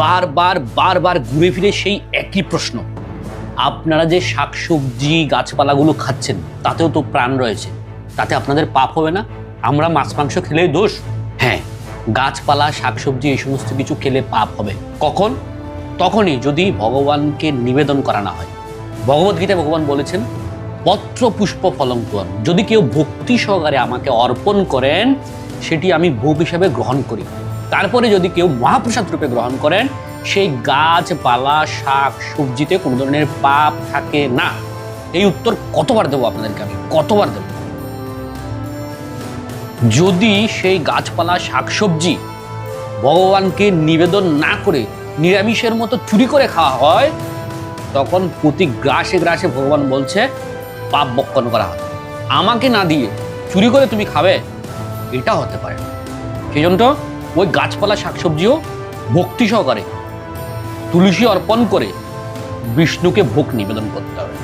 বারবার বারবার ঘুরে ফিরে সেই একই প্রশ্ন। আপনারা যে শাকসবজি গাছপালাগুলো খাচ্ছেন, তাতেও তো প্রাণ রয়েছে। তাতে আপনাদের পাপ হবে না? আমরা মাছ, মাংস খেলেই দোষ? হ্যাঁ গাছপালা, শাকসবজি এই সমস্ত কিছু খেলে পাপ হবে। কখন? তখনই যদি ভগবানকে নিবেদন করা না হয়। ভগবদ্গীতায় ভগবান বলেছেন, পত্র পুষ্প ফলঙ্কুয়ান যদি কেউ ভক্তি সহকারে আমাকে অর্পণ করেন, সেটি আমি ভোগ হিসাবে গ্রহণ করি। তারপরে যদি কেউ মহাপ্রসাদ রূপে গ্রহণ করেন, সেই গাছপালা শাক, সবজিতে কোনো ধরনের পাপ থাকে না। এই উত্তর কতবার দেবো আপনাদেরকে আমি? কতবার দেবো? যদি সেই গাছপালা শাকসবজি ভগবানকে নিবেদন না করে, নিরামিষের মতো চুরি করে খাওয়া হয়, তখন প্রতি গ্রাসে গ্রাসে ভগবান বলছে, পাপ বক্ষণ করা হয় আমাকে না দিয়ে চুরি করে তুমি খাবে, এটা হতে পারে সেই জন্য ওই গাছপালা শাকসবজিও ভক্তি সহকারে তুলসী অর্পণ করে বিষ্ণুকে ভোগ নিবেদন করতে হবে।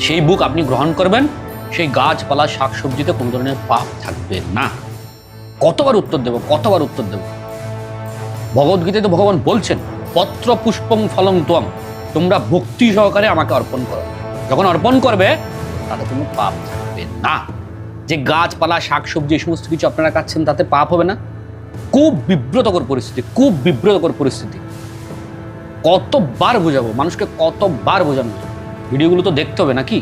সেই বুক আপনি গ্রহণ করবেন, সেই গাছপালা শাকসবজিতে কোনো ধরনের পাপ থাকবে না। কতবার উত্তর দেব, কতবার উত্তর দেব? ভগবদ্গীতায় তো ভগবান বলছেন, পত্র পুষ্পং ফলং তোম তোমরা ভক্তি সহকারে আমাকে অর্পণ করো। যখন অর্পণ করবে, তাতে কোনো পাপ থাকবে না। যে গাছপালা, শাকসবজি, এই সমস্ত কিছু আপনারা খাচ্ছেন, তাতে পাপ হবে না। খুব বিব্রতকর পরিস্থিতি, খুব বিব্রতকর পরিস্থিতি। কতবার বোঝাবো? মানুষকে কতবার বোঝানো ভিডিওগুলো তো দেখতে হবে নাকি?